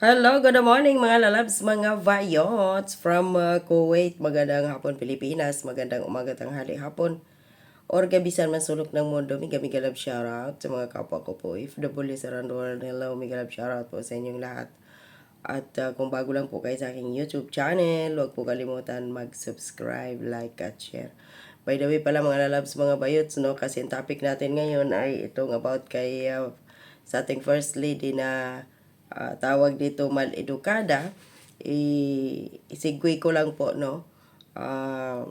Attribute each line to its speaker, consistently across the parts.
Speaker 1: Hello, good morning mga lalabs, mga vayots from uh, Kuwait. Magandang hapon Pilipinas, magandang umaga tanghali hapon. Or gabisan man sulok ng mundo, miga miga love shoutout sa mga kapwa ko po. If the bullies around the world, hello, miga love shoutout po sa inyong lahat. At uh, kung bago lang po kayo sa aking YouTube channel, huwag po kalimutan mag-subscribe, like, at share. By the way pala mga lalabs, mga bayots, no? Kasi ang topic natin ngayon ay itong about kay uh, sa ating first lady na ah, tawag dito mal-edukada, i- isigway ko lang po, no? Ah,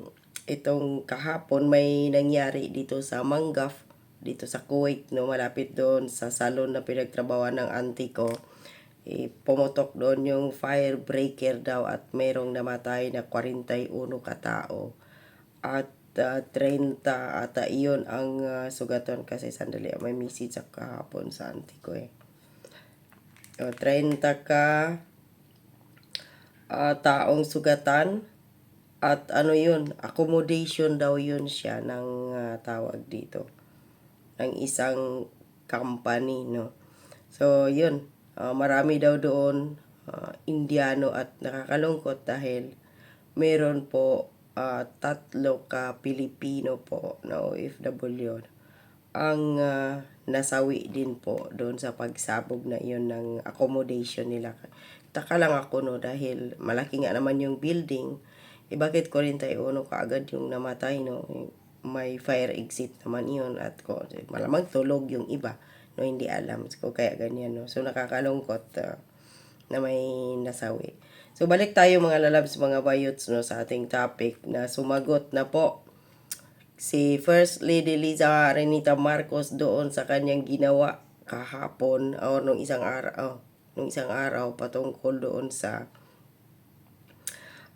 Speaker 1: itong kahapon may nangyari dito sa Mangaf, dito sa Kuwait, no? Malapit doon sa salon na pinagtrabawan ng auntie ko. Eh, pumutok doon yung fire breaker daw at merong namatay na 41 katao. At ah, 30 ata iyon ang ah, sugaton kasi sandali may message sa kahapon sa auntie ko eh. O, 30 ka ah, taong sugatan. At ano yun, accommodation daw yun siya ng ah, tawag dito. Ng isang company, no. So, yun, ah, marami daw doon ah, Indiano at nakakalungkot dahil meron po ah, tatlo ka Pilipino po na OFW ang ah, nasawi din po doon sa pagsabog na iyon ng accommodation nila. Taka lang ako no dahil malaki nga naman yung building. Eh bakit 41 kaagad yung namatay no? May fire exit naman iyon at ko malamang tulog yung iba no hindi alam ko kaya ganyan no. So nakakalungkot ah, na may nasawi. So balik tayo mga lalabs mga bayots no sa ating topic na sumagot na po si First Lady Liza Renita Marcos doon sa kanyang ginawa kahapon o nung isang araw oh, nung isang araw patungkol doon sa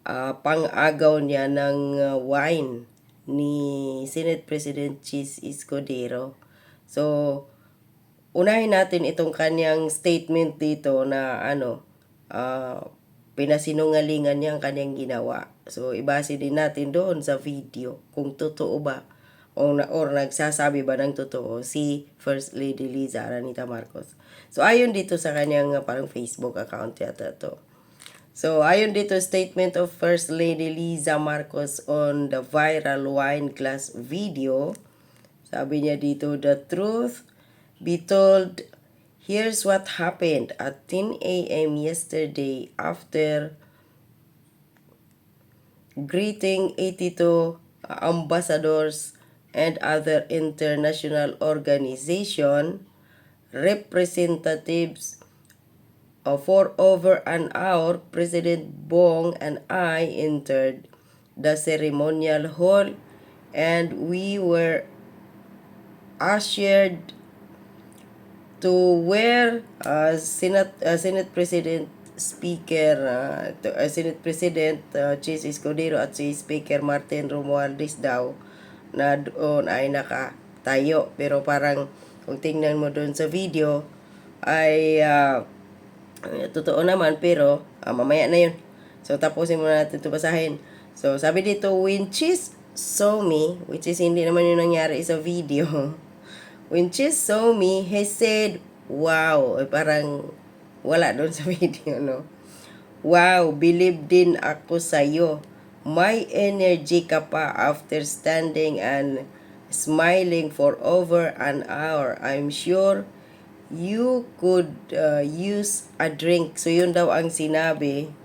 Speaker 1: ah, pang-agaw niya ng ah, wine ni Senate President Chis Escudero. So, unahin natin itong kanyang statement dito na ano, ah, pinasinungalingan niya ang kanyang ginawa. So, ibase din natin doon sa video kung totoo ba o na, or nagsasabi ba ng totoo si First Lady Liza Aranita Marcos. So, ayon dito sa kanyang ah, parang Facebook account yata to. So, ayon dito statement of First Lady Liza Marcos on the viral wine glass video. Sabi niya dito, the truth be told, here's what happened at 10 a.m. yesterday after greeting 82 ambassadors and other international organization representatives for over an hour, President Bong and I entered the ceremonial hall and we were ushered to where uh, Senate, uh, Senate President Speaker uh, to- uh, Senate President uh, Chis Escudero at si Speaker Martin Romualdez daw na doon ay nakatayo pero parang kung tingnan mo doon sa video ay uh, totoo naman, pero ah, mamaya na yun. So, tapusin muna natin ito basahin. So, sabi dito, when Cheese saw me, which is hindi naman yung nangyari sa video. When Cheese saw me, he said, wow, eh, parang wala doon sa video, no? Wow, believe din ako sa'yo. May energy ka pa after standing and smiling for over an hour. I'm sure you could uh, use a drink. So, yun daw ang sinabi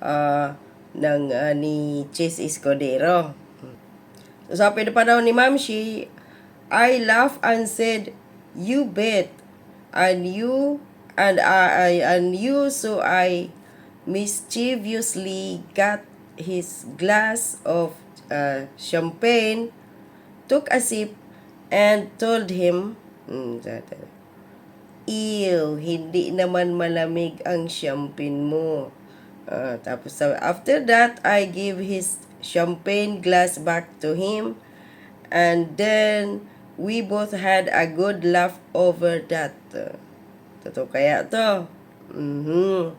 Speaker 1: uh, ng uh, ni Chase Escudero. So, sabi pa daw ni Ma'am Shi, I laughed and said, you bet. And you, and I, and you, so I mischievously got his glass of uh, champagne, took a sip, and told him, hmm, Ew, hindi naman malamig ang champagne mo. Ah, tapos sabi, after that, I gave his champagne glass back to him. And then, we both had a good laugh over that. Ah, Totoo kaya to? Mhm.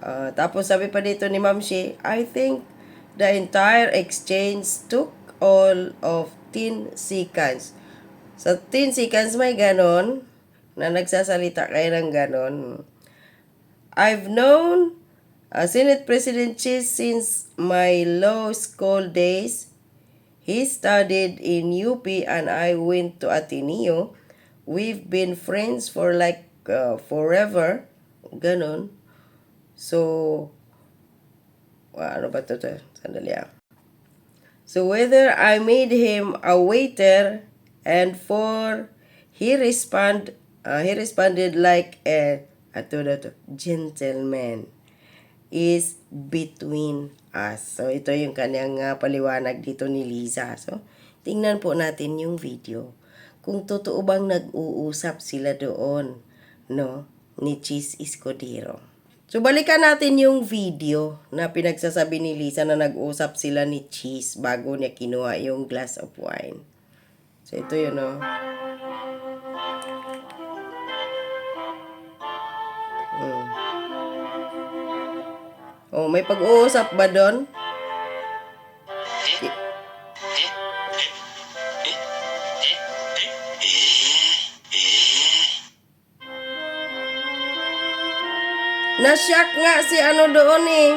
Speaker 1: Ah, tapos sabi pa dito ni Ma'am Shi, I think the entire exchange took all of 10 seconds. Sa 10 seconds may ganon na nagsasalita kayo ng ganon. I've known uh, Senate President Cheese since my law school days. He studied in UP and I went to Ateneo. We've been friends for like uh, forever. Ganon. So, ah, ano ba ito? Sandali ah. So whether I made him a waiter and for he respond uh, he responded like a ato na to, gentleman is between us. So ito yung kanyang uh, paliwanag dito ni Liza. So tingnan po natin yung video. Kung totoo bang nag-uusap sila doon, no, ni Cheese Escudero. So, balikan natin yung video na pinagsasabi ni Lisa na nag-usap sila ni Cheese bago niya kinuha yung glass of wine. So, ito yun, no? Mm. Oh, may pag-uusap ba doon? Na-shock nga si ano doon eh.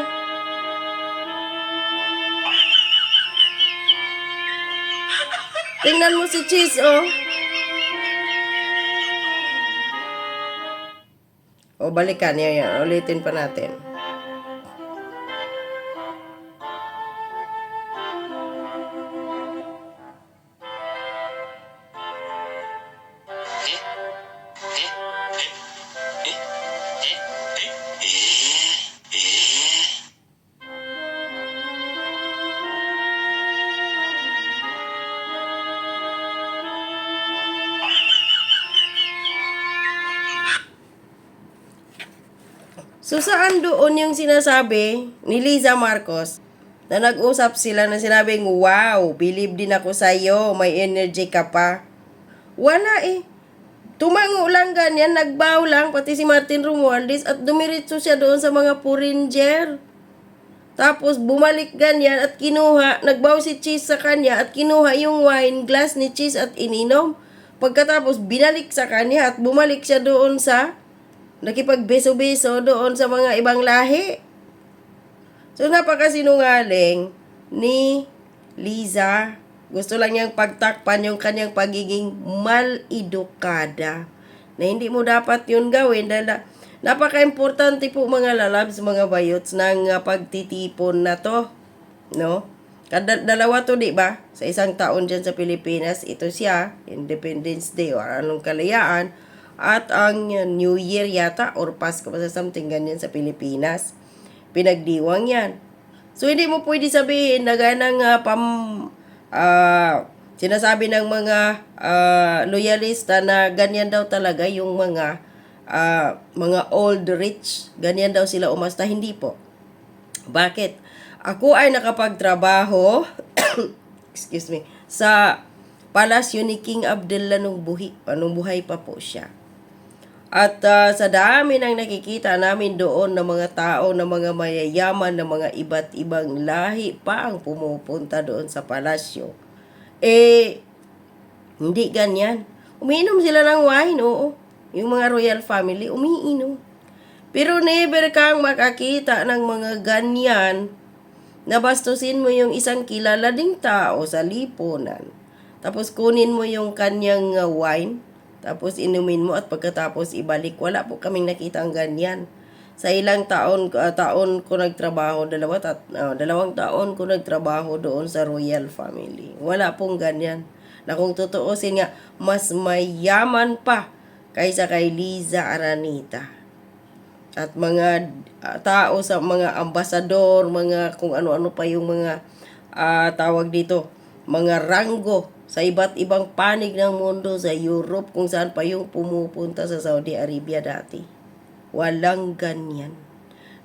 Speaker 1: Tingnan mo si Cheese, oh. O, balikan niya yan. Ulitin pa natin. So, saan doon yung sinasabi ni Liza Marcos na nag-usap sila na sinabing, Wow, believe din ako sa'yo, may energy ka pa. Wala eh. Tumango lang ganyan, nagbaw lang, pati si Martin Romualdez at dumiritso siya doon sa mga puringer. Tapos bumalik ganyan at kinuha, nagbaw si Cheese sa kanya at kinuha yung wine glass ni Cheese at ininom. Pagkatapos binalik sa kanya at bumalik siya doon sa nakipagbeso-beso doon sa mga ibang lahi. So napakasinungaling ni Liza. Gusto lang niyang pagtakpan yung kanyang pagiging mal-edukada. Na hindi mo dapat yun gawin dahil na- napaka-importante po mga lalabs, mga bayots ng uh, pagtitipon na to. No? Kada dalawa to, di ba? Sa isang taon dyan sa Pilipinas, ito siya, Independence Day o anong kalayaan. At ang uh, New Year yata or Pasko pa sa something ganyan sa Pilipinas. Pinagdiwang yan. So, hindi mo pwede sabihin na ganang uh, pam, ah, sinasabi ng mga ah, loyalista na ganyan daw talaga yung mga ah, mga old rich. Ganyan daw sila umasta. Hindi po. Bakit? Ako ay nakapagtrabaho, excuse me, sa palasyo ni King Abdullah nung buhi, anong buhay pa po siya. At ah, sa dami ng nakikita namin doon ng mga tao, ng mga mayayaman, ng mga iba't ibang lahi pa ang pumupunta doon sa palasyo. Eh, hindi ganyan. Umiinom sila ng wine, oo. Yung mga royal family, umiinom. Pero never kang makakita ng mga ganyan na bastusin mo yung isang kilala ding tao sa lipunan. Tapos kunin mo yung kanyang uh, wine, tapos inumin mo at pagkatapos ibalik. Wala po kaming nakita ang ganyan. Sa ilang taon uh, taon ko nagtrabaho, dalawa tat, uh, dalawang taon ko nagtrabaho doon sa royal family. Wala pong ganyan. Na kung tutuusin nga, mas mayaman pa kaysa kay Liza Aranita at mga ah, tao sa mga ambasador, mga kung ano-ano pa yung mga ah, tawag dito, mga ranggo sa iba't ibang panig ng mundo sa Europe kung saan pa yung pumupunta sa Saudi Arabia dati. Walang ganyan.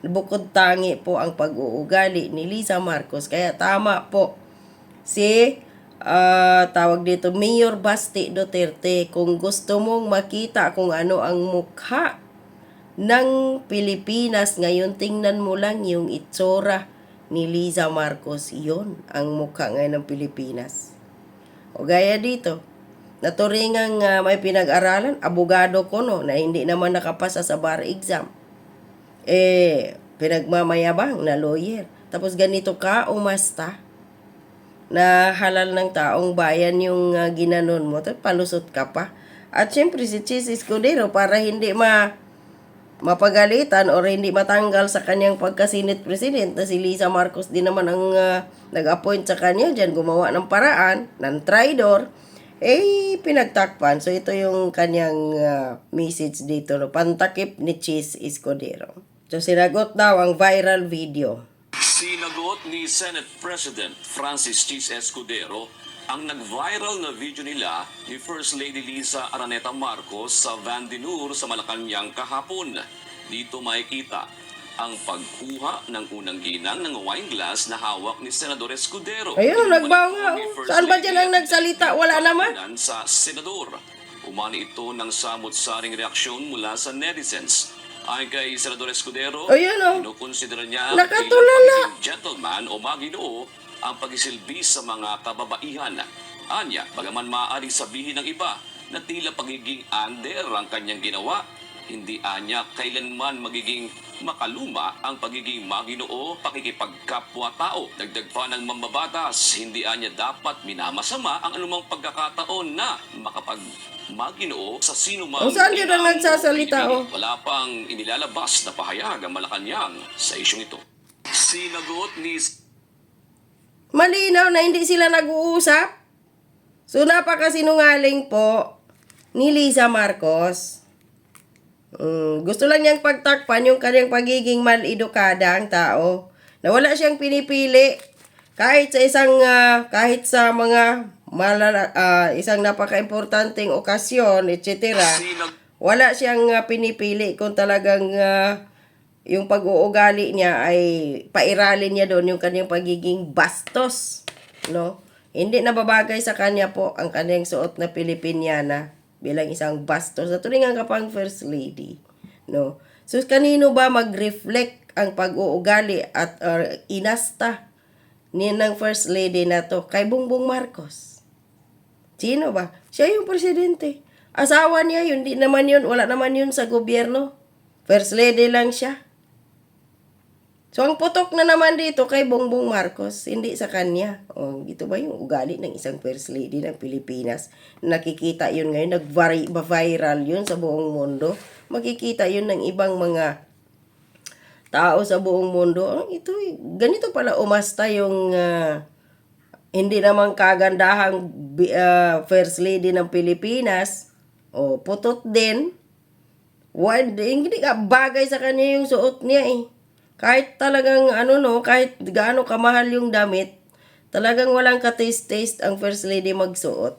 Speaker 1: Bukod tangi po ang pag-uugali ni Lisa Marcos. Kaya tama po si ah, tawag dito Mayor Basti Duterte kung gusto mong makita kung ano ang mukha ng Pilipinas ngayon tingnan mo lang yung itsura ni Liza Marcos yon ang mukha ngayon ng Pilipinas o gaya dito naturingang uh, may pinag-aralan abogado ko no na hindi naman nakapasa sa bar exam eh, pinagmamayabang na lawyer. Tapos ganito ka, umasta, na halal ng taong bayan yung uh, ginanon mo, tapos palusot ka pa. At syempre si Chis Escudero para hindi ma mapagalitan or hindi matanggal sa kanyang pagka-Senate President na si Lisa Marcos din naman ang ah, nag-appoint sa kanya dyan, gumawa ng paraan, ng traidor, eh pinagtakpan. So ito yung kanyang ah, message dito, no? pantakip ni Chis Escudero. So sinagot daw ang viral video.
Speaker 2: Sinagot ni Senate President Francis Chis Escudero ang nag-viral na video nila ni First Lady Lisa Araneta Marcos sa Van Dinur sa Malacanang kahapon. Dito makikita ang pagkuha ng unang ginang ng wine glass na hawak ni Senador Escudero.
Speaker 1: Ayun, nagbawa.
Speaker 2: First
Speaker 1: Saan ba dyan ang nagsalita? Wala naman.
Speaker 2: Sa Senador. Umani ito ng samot-saring reaksyon mula sa netizens. Ayon kay Senador Escudero,
Speaker 1: Ayun, oh.
Speaker 2: Kinukonsidera niya
Speaker 1: Nakatulala.
Speaker 2: gentleman o maginoo ang pagisilbi sa mga kababaihan. Anya, bagaman maaaring sabihin ng iba na tila pagiging under ang kanyang ginawa, hindi anya kailanman magiging makaluma ang pagiging maginoo, pakikipagkapwa-tao. Dagdag pa ng mambabatas, hindi anya dapat minamasama ang anumang pagkakataon na makapag maginoo sa sino man
Speaker 1: O, saan
Speaker 2: ginang o
Speaker 1: nagsasalita,
Speaker 2: pinipili.
Speaker 1: oh?
Speaker 2: Wala pang inilalabas na pahayag ang Malacanang sa isyong ito. Sinagot ni
Speaker 1: Malinaw na hindi sila nag-uusap. So, napakasinungaling po ni Lisa Marcos. Mm, gusto lang niyang pagtakpan yung kanyang pagiging mal-edukadang tao. Na wala siyang pinipili. Kahit sa isang, ah, kahit sa mga malala, ah, isang napaka-importanteng okasyon, etc. Wala siyang ah, pinipili kung talagang ah, yung pag-uugali niya ay pairalin niya doon yung kanyang pagiging bastos. No? Hindi nababagay sa kanya po ang kanyang suot na Pilipiniana bilang isang bastos. Sa tulingan ka pang First Lady. No? So, kanino ba mag-reflect ang pag-uugali at or inasta ni ng First Lady na to? Kay Bongbong Marcos. Sino ba? Siya yung presidente. Asawa niya yun. Di naman yun. Wala naman yun sa gobyerno. First lady lang siya. So, ang putok na naman dito kay Bongbong Marcos, hindi sa kanya. O, ito ba yung ugali ng isang first lady ng Pilipinas? Nakikita yun ngayon, nag-viral yun sa buong mundo. Makikita yun ng ibang mga tao sa buong mundo. Oh, ito, ganito pala umasta yung ah, hindi naman kagandahang ah, first lady ng Pilipinas. O, putot din. Why, hindi ka bagay sa kanya yung suot niya eh. Kahit talagang ano no, kahit gaano kamahal yung damit, talagang walang ka-taste-taste ang first lady magsuot.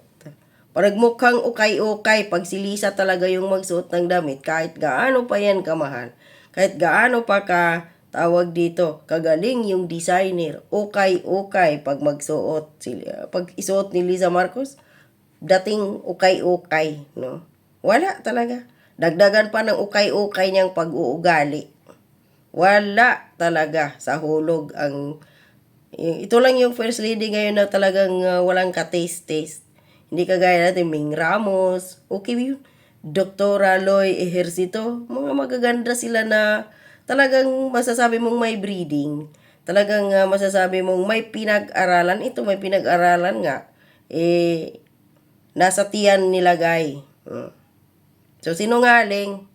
Speaker 1: Parang mukhang ukay-ukay pag si Lisa talaga yung magsuot ng damit, kahit gaano pa yan kamahal. Kahit gaano pa ka tawag dito, kagaling yung designer, ukay-ukay pag magsuot. Sila, pag isuot ni Lisa Marcos, dating ukay-ukay, no? Wala talaga. Dagdagan pa ng ukay-ukay niyang pag-uugali. Wala talaga sa hulog ang ito lang yung first lady ngayon na talagang uh, walang ka-taste-taste. Hindi kagaya natin Ming Ramos, okay yun. Doktora Loy Ejercito, mga magaganda sila na talagang masasabi mong may breeding. Talagang uh, masasabi mong may pinag-aralan. Ito may pinag-aralan nga. Eh, nasa tiyan nilagay. Hmm. So, sinungaling.